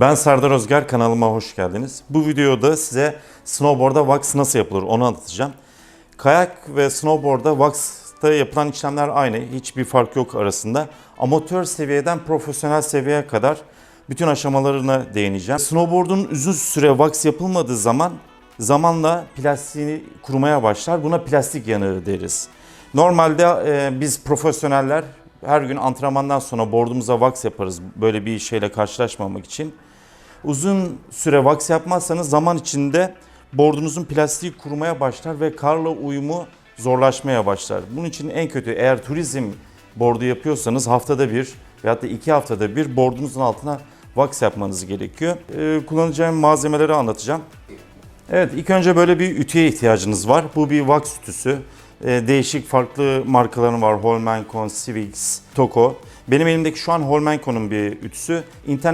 Ben Serdar Özger, kanalıma hoş geldiniz. Bu videoda size snowboard'a wax nasıl yapılır onu anlatacağım. Kayak ve snowboard'da wax'ta yapılan işlemler aynı. Hiçbir fark yok arasında. Amatör seviyeden profesyonel seviyeye kadar bütün aşamalarına değineceğim. Snowboard'un uzun süre wax yapılmadığı zaman zamanla plastiğini kurumaya başlar. Buna plastik yanığı deriz. Normalde e, biz profesyoneller her gün antrenmandan sonra board'umuza wax yaparız böyle bir şeyle karşılaşmamak için. Uzun süre wax yapmazsanız zaman içinde board'unuzun plastiği kurumaya başlar ve karla uyumu zorlaşmaya başlar. Bunun için en kötü eğer turizm board'u yapıyorsanız haftada bir veyahut da iki haftada bir board'unuzun altına wax yapmanız gerekiyor. Ee, kullanacağım malzemeleri anlatacağım. Evet ilk önce böyle bir ütüye ihtiyacınız var. Bu bir wax ütüsü. Ee, değişik farklı markaların var. Holmenkoln, Civix, Toko. Benim elimdeki şu an Holmenkoln'un bir ütüsü. İnternet